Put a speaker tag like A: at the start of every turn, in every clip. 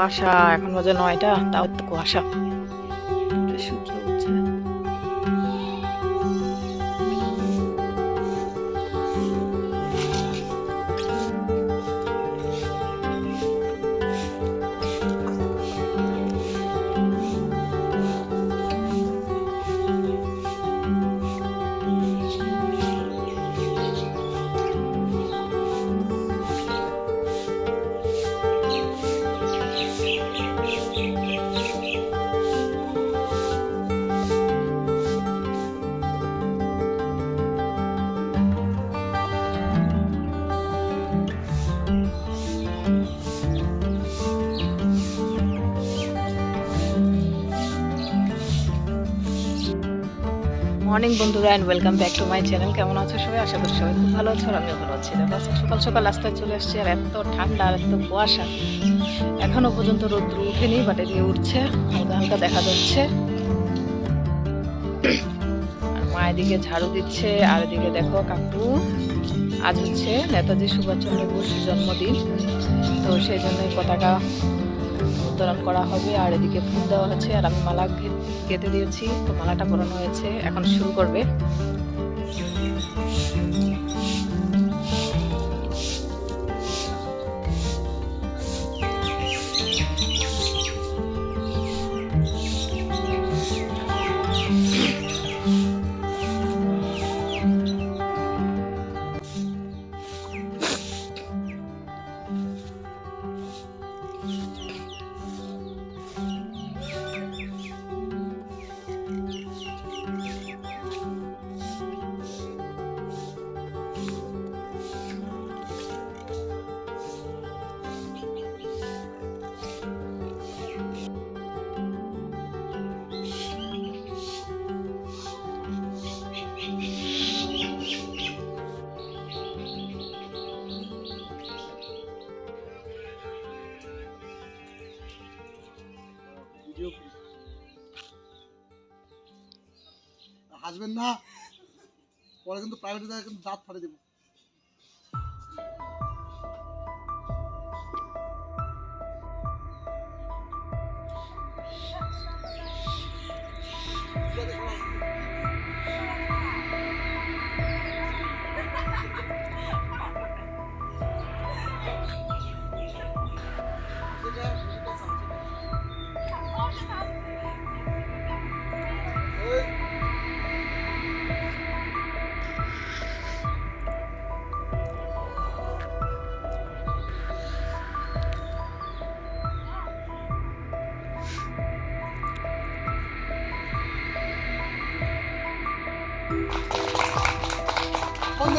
A: কুয়াশা এখন বাজে নয়টা তাও তো কুয়াশা। সূর্য মর্নিং বন্ধুরা and welcome back to my channel কেমন আছো সবাই? আশা করি সবাই খুব ভালো আছো আর আমিও ভালো আছি। দেখো সকাল সকাল রাস্তায় চলে এসেছি আর এত ঠান্ডা আর এত কুয়াশা। এখনও পর্যন্ত রোদ্র উঠেনি বাট এদিকে উঠছে, হালকা হালকা দেখা যাচ্ছে। আর মা এদিকে ঝাড়ু দিচ্ছে, আর এদিকে দেখো কাকু, আজ হচ্ছে নেতাজি সুভাষচন্দ্র বোস জন্মদিন। তো সেই জন্যই পতাকা উত্তোলন করা হবে, আর এদিকে ফুল দেওয়া হচ্ছে, আর আমি মালা গেঁথে দিয়েছি। তো মালাটা পরানো হয়েছে, এখন শুরু করবে।
B: হাসবেন না। পরে কিন্তু প্রাইভেটে কিন্তু দাঁত ফাটে দেবো।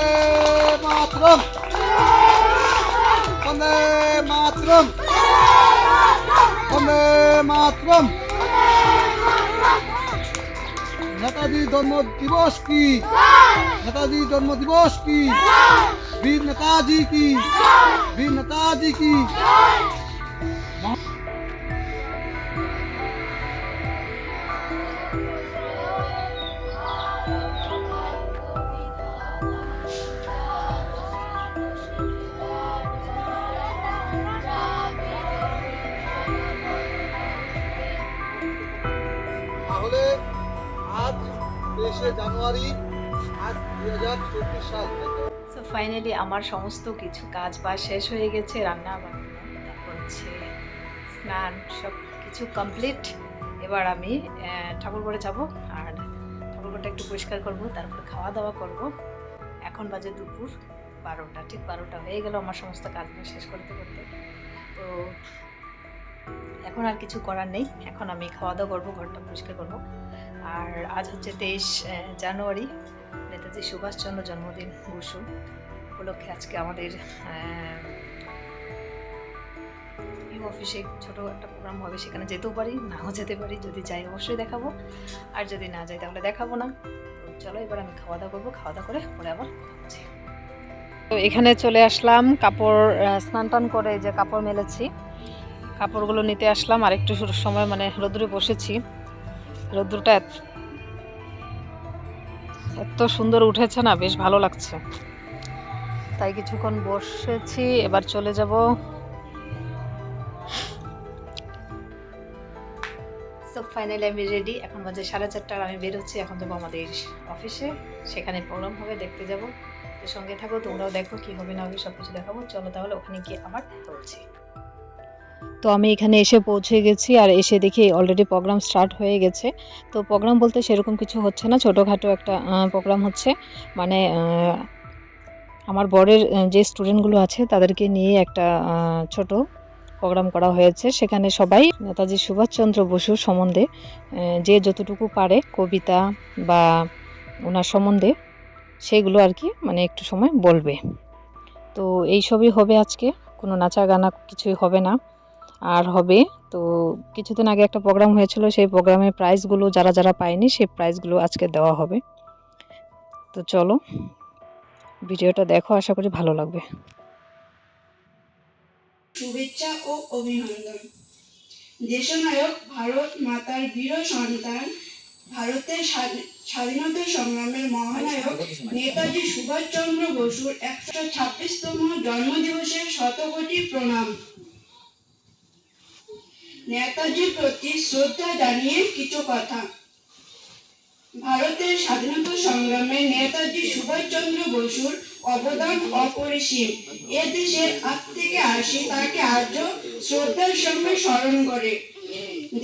B: বন্দে মাতরম বন্দে মাতরম বন্দে মাতরম নেতাজি জন্ম দিবস কি নেতাজি জন্ম দিবস কি বীর নেতাজি কি বীর নেতাজি কি
A: সো ফাইনালি আমার সমস্ত কিছু কাজ বাজ শেষ হয়ে গেছে, রান্না বান্না, তারপর হচ্ছে স্নান সব কিছু কমপ্লিট এবার আমি ঠাকুরঘরে যাব আর ঠাকুরঘরটা একটু পরিষ্কার করব, তারপর খাওয়া দাওয়া করব। এখন বাজে দুপুর বারোটা, ঠিক বারোটা হয়ে গেল আমার সমস্ত কাজগুলো শেষ করতে করতে। তো এখন আর কিছু করার নেই, এখন আমি খাওয়া দাওয়া করব, ঘরটা পরিষ্কার করব। আর আজ হচ্ছে তেইশ জানুয়ারি, নেতাজি সুভাষচন্দ্র জন্মদিন বসু উপলক্ষে আজকে আমাদের ইউ অফিসে ছোট একটা প্রোগ্রাম হবে, সেখানে যেতেও পারি, নাও যেতে পারি, যদি যাই অবশ্যই দেখাবো, আর যদি না যাই তাহলে দেখাবো না। চলো এবার আমি খাওয়া দাওয়া করব খাওয়া দাওয়া করে পরে আবার তো এখানে চলে আসলাম, কাপড় স্নান টান করে যে কাপড় মেলেছি, কাপড়গুলো নিতে আসলাম আর একটু সময় মানে রোদ্রে বসেছি। রোদ্রটা এত- সুন্দর উঠেছে না, বেশ ভালো লাগছে। তাই কিছুক্ষণ বসেছি, এবার চলে যাব। ফাইনালি আমি রেডি এখন বাজে সাড়ে চারটার আমি বেরোচ্ছি এখন যাব আমাদের অফিসে সেখানে প্রোগ্রাম হবে, দেখতে যাব। তো সঙ্গে থাকো, তোমরাও দেখো কি হবে না হবে সব কিছু দেখাবো। চলো তাহলে ওখানে গিয়ে আবার হচ্ছে তো আমি এখানে এসে পৌঁছে গেছি আর এসে দেখি অলরেডি প্রোগ্রাম স্টার্ট হয়ে গেছে। তো প্রোগ্রাম বলতে সেরকম কিছু হচ্ছে না, ছোটোখাটো একটা প্রোগ্রাম হচ্ছে। মানে আমার বরের যে স্টুডেন্টগুলো আছে তাদেরকে নিয়ে একটা ছোট প্রোগ্রাম করা হয়েছে। সেখানে সবাই নেতাজি সুভাষচন্দ্র বসুর সম্বন্ধে যে যতটুকু পারে কবিতা বা ওনার সম্বন্ধে সেগুলো আর কি মানে একটু সময় বলবে। তো এই সবই হবে আজকে। কোনো নাচা গানা কিছুই হবে না। আর হবে। তো কিছুদিন আগে একটা প্রোগ্রাম হয়েছিল, সেই প্রোগ্রামের প্রাইজগুলো যারা যারা পায়নি, সেই প্রাইজগুলো আজকে দেওয়া হবে। তো চলো, ভিডিওটা দেখো, আশা করি ভালো লাগবে।
C: শুভেচ্ছা ও অভিনন্দন। দেশনায়ক ভারত মাতার বীর সন্তান, ভারতের স্বাধীনতা সংগ্রামের মহানায়ক নেতাজি সুভাষচন্দ্র বসুর একশো ছাব্বিশতম জন্মদিবসের শতকোটি প্রণাম। নেতাজির প্রতি শ্রদ্ধা জানিয়ে কিছু কথা। ভারতের স্বাধীনতা সংগ্রামে নেতাজি সুভাষচন্দ্র বসুর অবদান অপরিসীম। এ দেশের আজ থেকে আসি, তাকে আজও শ্রদ্ধার সঙ্গে স্মরণ করে।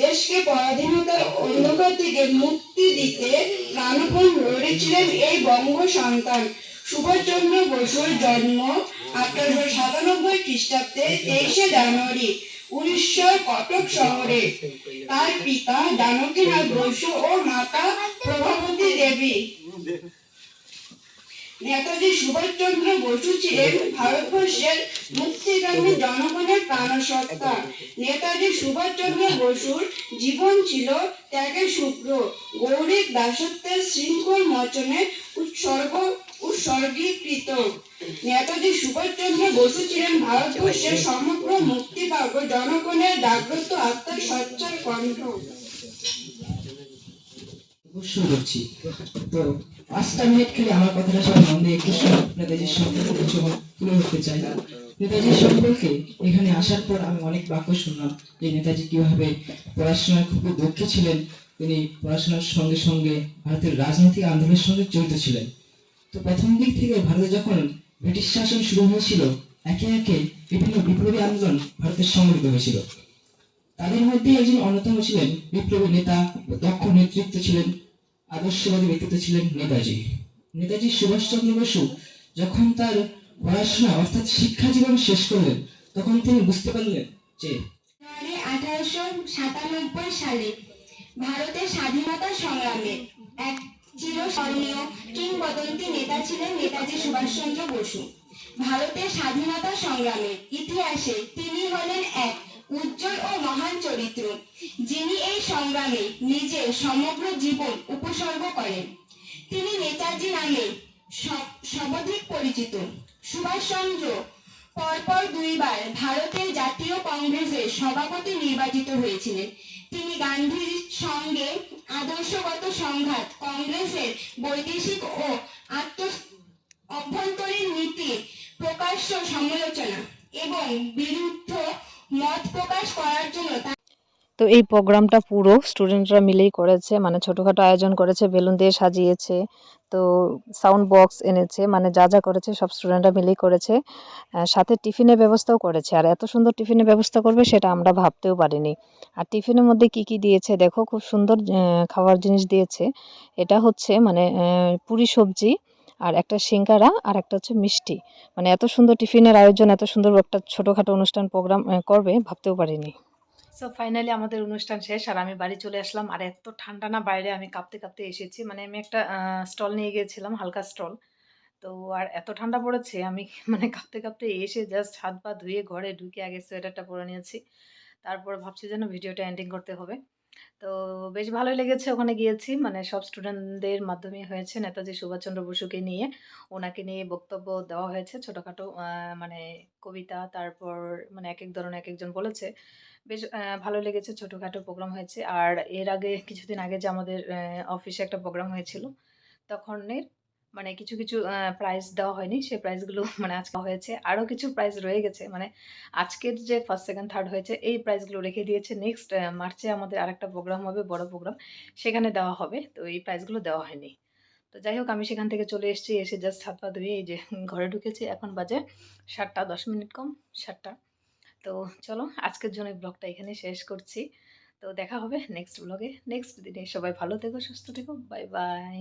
C: দেশকে পরাধীনতার অন্ধকার থেকে মুক্তি দিতে প্রাণপণ লড়েছিলেন এই বঙ্গ সন্তান। সুভাষচন্দ্র বসুর জন্ম আঠারোশো সাতানব্বই খ্রিস্টাব্দে তেইশে জানুয়ারি। উড়িষ্যার কটক শহরে। তার পিতা জানকীনাথ বসু ও মাতা প্রভাবতী দেবী। নেতাজি সুভাষচন্দ্র বসু ছিলেন ভারতবর্ষের জনগণের প্রাণসত্তা। নেতাজি সুভাষচন্দ্র বসুর জীবন ছিল ত্যাগের শুক্র। গৌরিক দাসত্বের শৃঙ্খল মোচনে উৎসর্গ উৎসর্গীকৃত। নেতাজি সুভাষচন্দ্র বসু ছিলেন ভারতবর্ষের সমগ্র মুক্তিভাগ্য জনগণের জাগ্রত আত্মার সচ্চার কণ্ঠ।
D: এখানে আসার পর আমি অনেক বাক্য শুনলাম যে নেতাজি কীভাবে পড়াশোনায় খুব দক্ষ ছিলেন। তিনি পড়াশোনার সঙ্গে সঙ্গে ভারতের রাজনৈতিক আন্দোলনের সঙ্গে জড়িত ছিলেন। তো প্রথম দিক থেকে ভারতে যখন ব্রিটিশ শাসন শুরু হয়েছিল একে একে বিভিন্ন বিপ্লবী আন্দোলন ভারতের সংগঠিত হয়েছিল। তাদের মধ্যে একজন অন্যতম ছিলেন বিপ্লবী নেতা দক্ষ নেতৃত্ব ছিলেন, আদর্শবাদী ব্যক্তিত্ব ছিলেন নেতাজি। নেতাজি সুভাষচন্দ্র বসু যখন তার পড়াশোনা অর্থাৎ শিক্ষা জীবন শেষ করলেন, তখন তিনি বুঝতে পারলেন যে
C: আঠারোশো সাতানব্বই সালে ভারতের স্বাধীনতা সংগ্রামে এক চিরস্মরণীয় কিংবদন্তি নেতা ছিলেন নেতাজি সুভাষচন্দ্র বসু। ভারতের স্বাধীনতা সংগ্রামে ইতিহাসে তিনি হলেন এক উজ্জ্বল ও মহান চরিত্র, যিনি এই সংগ্রামে নিজের সমগ্র জীবন উপসর্গ করেন। তিনি নেতাজি নামে সর্বাধিক পরিচিত। সুভাষচন্দ্র পরপর দুইবার ভারতের জাতীয় কংগ্রেসের সভাপতি নির্বাচিত হয়েছিলেন। তিনি গান্ধীর সঙ্গে আদর্শগত সংঘাত, কংগ্রেসের বৈদেশিক ও আত্ম অভ্যন্তরীণ নীতি প্রকাশ্য সমালোচনা এবং বিরুদ্ধ মত প্রকাশ করার জন্য
A: তো এই প্রোগ্রামটা পুরো স্টুডেন্টরা মিলেই করেছে মানে ছোটোখাটো আয়োজন করেছে, বেলুন দিয়ে সাজিয়েছে, তো সাউন্ড বক্স এনেছে মানে যা যা করেছে সব স্টুডেন্টরা মিলেই করেছে। সাথে টিফিনের ব্যবস্থাও করেছে, আর এত সুন্দর টিফিনের ব্যবস্থা করবে সেটা আমরা ভাবতেও পারিনি। আর টিফিনের মধ্যে কি কি দিয়েছে দেখো, খুব সুন্দর খাওয়ার জিনিস দিয়েছে। এটা হচ্ছে মানে পুরি সবজি, আর একটা সিঙ্গারা, আর একটা হচ্ছে মিষ্টি। মানে এত সুন্দর টিফিনের আয়োজন, এত সুন্দর একটা ছোটোখাটো অনুষ্ঠান, প্রোগ্রাম করবে, ভাবতেও পারিনি। সো ফাইনালি আমাদের অনুষ্ঠান শেষ, আর আমি বাড়ি চলে আসলাম। আর এত ঠান্ডা না, বাইরে আমি কাঁপতে কাঁপতে এসেছি। মানে আমি একটা স্টল নিয়ে গিয়েছিলাম, হালকা স্টল। তো, আর এত ঠান্ডা পড়েছে, আমি মানে কাঁপতে কাঁপতে এসে জাস্ট হাত পা ধুয়ে ঘরে ঢুকে আগে সোয়েটারটা পরে নিয়েছি। তারপর ভাবছি যেন ভিডিওটা এন্ডিং করতে হবে। তো বেশ ভালোই লেগেছে ওখানে গিয়েছি। মানে সব স্টুডেন্টদের মাধ্যমে হয়েছে নেতাজি সুভাষচন্দ্র বসুকে নিয়ে। ওনাকে নিয়ে বক্তব্য দেওয়া হয়েছে ছোটোখাটো মানে কবিতা, তারপর মানে এক এক ধরনের এক একজন বলেছে। বেশ ভালো লেগেছে, ছোটোখাটো প্রোগ্রাম হয়েছে। আর এর আগে, কিছুদিন আগে যে আমাদের অফিসে একটা প্রোগ্রাম হয়েছিল, তখনের মানে কিছু কিছু প্রাইজ দেওয়া হয়নি। সেই প্রাইজগুলো মানে আজকে হয়েছে। আরও কিছু প্রাইজ রয়ে গেছে। মানে আজকের যে ফার্স্ট সেকেন্ড থার্ড হয়েছে, এই প্রাইজগুলো রেখে দিয়েছে। নেক্সট মার্চে আমাদের আরেকটা প্রোগ্রাম হবে, বড় প্রোগ্রাম সেখানে দেওয়া হবে। তো এই প্রাইজগুলো দেওয়া হয়নি। তো যাই হোক, আমি সেখান থেকে চলে এসেছি। এসে জাস্ট হাত পা ধুয়ে এই যে ঘরে ঢুকেছি। এখন বাজে সাতটা দশ মিনিট কম, সাতটা। তো চলো, আজকের জন্য ব্লগটা এখানে শেষ করছি। তো দেখা হবে নেক্সট ব্লগে নেক্সট দিনে সবাই ভালো থেকো, সুস্থ থেকো। Bye bye